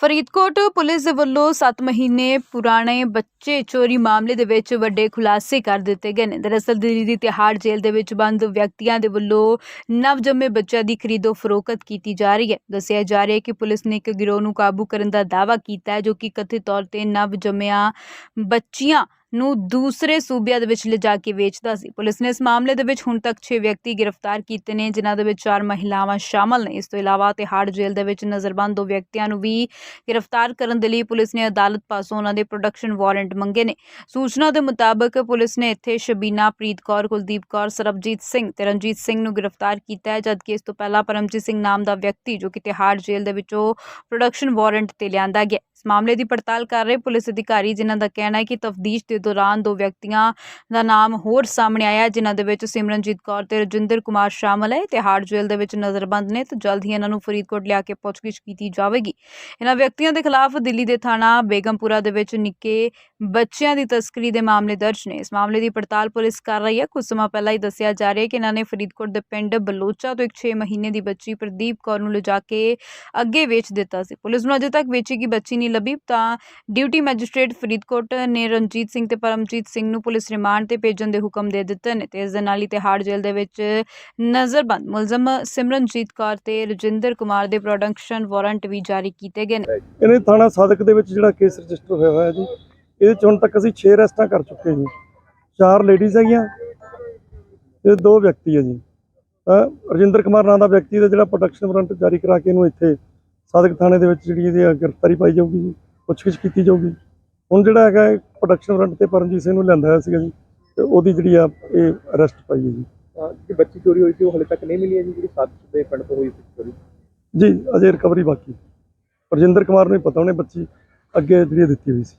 Faridkot police ਦੇ ਵੱਲੋਂ 7 ਮਹੀਨੇ ਪੁਰਾਣੇ ਬੱਚੇ ਚੋਰੀ ਮਾਮਲੇ ਦੇ ਵਿੱਚ ਵੱਡੇ ਖੁਲਾਸੇ ਕਰ ਦਿੱਤੇ ਗਏ ਨੇ। ਦਰਅਸਲ ਦਿੱਲੀ ਦੀ ਤਿਹਾੜ ਜੇਲ੍ਹ ਦੇ ਵਿੱਚ ਬੰਦ ਵਿਅਕਤੀਆਂ ਦੇ ਵੱਲੋਂ ਨਵਜੰਮੇ ਬੱਚਿਆਂ ਦੀ ਖਰੀਦੋ ਫਰੋਖਤ ਕੀਤੀ ਜਾ ਰਹੀ ਹੈ। ਦੱਸਿਆ ਜਾ ਰਿਹਾ ਹੈ ਕਿ ਪੁਲਿਸ ਨੇ ਇੱਕ ਗਿਰੋਹ ਨੂੰ ਕਾਬੂ ਕਰਨ ਦਾ ਦਾਅਵਾ ਕੀਤਾ ਹੈ, ਜੋ ਕਿ ਕਥਿਤ ਤੌਰ ਤੇ ਨਵਜੰਮਿਆਂ ਬੱਚੀਆਂ ਨੂੰ ਦੂਸਰੇ ਸੂਬਿਆਂ ਦੇ ਵਿੱਚ ਲਿਜਾ ਕੇ ਵੇਚਦਾ ਸੀ। ਪੁਲਿਸ ਨੇ ਇਸ ਮਾਮਲੇ ਦੇ ਵਿੱਚ ਹੁਣ ਤੱਕ 6 ਵਿਅਕਤੀ ਗ੍ਰਿਫਤਾਰ ਕੀਤੇ ਨੇ, ਜਿਨ੍ਹਾਂ ਦੇ ਵਿੱਚ 4 ਮਹਿਲਾਵਾਂ ਸ਼ਾਮਲ ਨੇ। ਇਸ ਤੋਂ ਇਲਾਵਾ ਤਿਹਾੜ ਜੇਲ੍ਹ ਦੇ ਵਿੱਚ ਨਜ਼ਰਬੰਦ ਦੋ ਵਿਅਕਤੀਆਂ ਨੂੰ ਵੀ ਗ੍ਰਿਫਤਾਰ ਕਰਨ ਦੇ ਲਈ ਪੁਲਿਸ ਨੇ ਅਦਾਲਤ ਪਾਸੋਂ ਉਹਨਾਂ ਦੇ ਪ੍ਰੋਡਕਸ਼ਨ ਵਾਰੰਟ ਮੰਗੇ ਨੇ। ਸੂਚਨਾ ਦੇ ਮੁਤਾਬਕ ਪੁਲਿਸ ਨੇ ਇੱਥੇ ਸ਼ਬੀਨਾ, ਪ੍ਰੀਤ ਕੌਰ, ਕੁਲਦੀਪ ਕੌਰ, ਸਰਬਜੀਤ ਸਿੰਘ ਤੇ ਰਣਜੀਤ ਸਿੰਘ ਨੂੰ ਗ੍ਰਿਫਤਾਰ ਕੀਤਾ ਹੈ, ਜਦਕਿ ਇਸ ਤੋਂ ਪਹਿਲਾਂ ਪਰਮਜੀਤ ਸਿੰਘ ਨਾਮ ਦਾ ਵਿਅਕਤੀ ਜੋ ਕਿ ਤਿਹਾੜ ਜੇਲ੍ਹ ਦੇ ਵਿੱਚੋਂ ਪ੍ਰੋਡਕਸ਼ਨ ਵਾਰੰਟ ਤੇ ਲਿਆਂਦਾ ਗਿਆ ਇਸ ਮਾਮਲੇ ਦੀ ਪੜਤਾਲ ਕਰ ਰਹੇ ਪੁਲਿਸ ਅਧਿਕਾਰੀ, ਜਿਨ੍ਹਾਂ ਦਾ ਕਹਿਣਾ ਹੈ ਕਿ ਤਫਦੀਸ਼ ਦੇ ਦੌਰਾਨ ਦੋ ਵਿਅਕਤੀਆਂ ਦਾ ਨਾਮ ਹੋਰ ਸਾਹਮਣੇ ਆਇਆ, ਜਿਨ੍ਹਾਂ ਦੇ ਵਿੱਚ ਸਿਮਰਨਜੀਤ ਕੌਰ ਤੇ ਰਜਿੰਦਰ ਕੁਮਾਰ ਸ਼ਾਮਲ ਹੈ। ਤਿਹਾੜ ਜੇਲ੍ਹ ਦੇ ਵਿੱਚ ਨਜ਼ਰਬੰਦ ਨੇ ਤੇ ਜਲਦ ਹੀ ਇਹਨਾਂ ਨੂੰ ਫਰੀਦਕੋਟ ਲਿਆ ਕੇ ਪੁੱਛਗਿੱਛ ਕੀਤੀ ਜਾਵੇਗੀ। ਇਹਨਾਂ ਵਿਅਕਤੀਆਂ ਦੇ ਖਿਲਾਫ ਦਿੱਲੀ ਦੇ ਥਾਣਾ ਬੇਗਮਪੁਰਾ ਦੇ ਵਿੱਚ ਨਿੱਕੇ ਬੱਚਿਆਂ ਦੀ ਤਸਕਰੀ ਦੇ ਮਾਮਲੇ ਦਰਜ ਨੇ। ਇਸ ਮਾਮਲੇ ਦੀ ਪੜਤਾਲ ਪੁਲਿਸ ਕਰ ਰਹੀ ਹੈ। ਕੁਝ ਸਮਾਂ ਪਹਿਲਾਂ ਹੀ ਦੱਸਿਆ ਜਾ ਰਿਹਾ ਹੈ ਕਿ ਇਹਨਾਂ ਨੇ ਫਰੀਦਕੋਟ ਦੇ ਪਿੰਡ ਬਲੋਚਾ ਤੋਂ ਇੱਕ 6 ਮਹੀਨੇ ਦੀ ਬੱਚੀ ਪ੍ਰਦੀਪ ਕੌਰ ਨੂੰ ਲਿਜਾ ਕੇ ਅੱਗੇ ਵੇਚ ਦਿੱਤਾ ਸੀ। ਪੁਲਿਸ ਨੂੰ ਅਜੇ ਤੱਕ ਵੇਚੀ ਗਈ ਬੱਚੀ ਨਹੀਂ ਲੱਭੀ। ਤਾਂ ਡਿਊਟੀ ਮੈਜਿਸਟ੍ਰੇਟ ਫਰੀਦਕੋਟ ਨੇ ਰਣਜੀਤ ਸਿੰਘ ਤੇ ਪਰਮਜੀਤ ਸਿੰਘ ਨੂੰ ਪੁਲਿਸ ਰਿਮਾਂਡ ਤੇ ਭੇਜਣ ਦੇ ਹੁਕਮ ਦੇ ਦਿੱਤੇ ਨੇ। ਤੇ ਇਸ ਦੇ ਨਾਲ ਹੀ ਤਿਹਾੜ ਜੇਲ੍ਹ ਦੇ ਵਿੱਚ ਨਜ਼ਰਬੰਦ ਮੁਲਜ਼ਮ ਸਿਮਰਨਜੀਤ ਕੌਰ ਤੇ ਰਜਿੰਦਰ ਕੁਮਾਰ ਦੇ ਪ੍ਰੋਡਕਸ਼ਨ ਵਾਰੰਟ ਵੀ ਜਾਰੀ ਕੀਤੇ ਗਏ ਨੇ। ਇਹਨੇ ਥਾਣਾ ਸਾਦਕ ਦੇ ਵਿੱਚ ਜਿਹੜਾ ਕੇਸ ਰਜਿਸਟਰ ਹੋਇਆ ਹੋਇਆ ਜੀ ਇਹਦੇ ਚ ਹੁਣ ਤੱਕ ਅਸੀਂ 6 ਅਰੈਸਟਾਂ ਕਰ ਚੁੱਕੇ ਜੀ। ਚਾਰ ਲੇਡੀਜ਼ ਹੈਗੀਆਂ ਤੇ ਦੋ ਵਿਅਕਤੀ ਹੈ ਜੀ। ਤਾਂ ਰਜਿੰਦਰ ਕੁਮਾਰ ਨਾਂ ਦਾ ਵਿਅਕਤੀ ਦਾ ਜਿਹੜਾ ਪ੍ਰੋਡਕਸ਼ਨ ਵਾਰੰਟ ਜਾਰੀ ਕਰਾ ਕੇ ਇਹਨੂੰ ਇੱਥੇ ਸਾਦਕ ਥਾਣੇ ਦੇ ਵਿੱਚ ਜਿਹੜੀ ਇਹਦੀ ਗ੍ਰਿਫਤਾਰੀ ਪਾਈ ਜਾਊਗੀ ਜੀ ਪੁੱਛਗਿੱਛ ਕੀਤੀ ਜਾਊਗੀ। ਹੁਣ ਜਿਹੜਾ ਹੈਗਾ ਪ੍ਰੋਡਕਸ਼ਨ ਵਾਰੰਟ ਤੇ ਪਰਮਜੀਤ ਸਿੰਘ ਨੂੰ ਲਿਆਂਦਾ ਹੋਇਆ ਸੀਗਾ ਜੀ ਤੇ ਉਹਦੀ ਜਿਹੜੀ ਆ ਇਹ ਅਰੈਸਟ ਪਾਈ ਹੈ ਜੀ। ਜਿਹੜੀ ਬੱਚੀ ਚੋਰੀ ਹੋਈ ਸੀ ਉਹ ਹਲੇ ਤੱਕ ਨਹੀਂ ਮਿਲੀ ਹੈ ਜੀ ਜਿਹੜੀ ਸੱਤ ਦੇ ਪਿੰਡ ਤੋਂ ਹੋਈ ਸੀ ਚੋਰੀ। ਜੀ ਅਜੇ ਰਿਕਵਰੀ ਬਾਕੀ ਰਜਿੰਦਰ ਕੁਮਾਰ ਨੂੰ ਹੀ ਪਤਾ ਉਹਨੇ ਬੱਚੀ ਅੱਗੇ ਜਿਹੜੀ ਦਿੱਤੀ ਹੋਈ ਸੀ।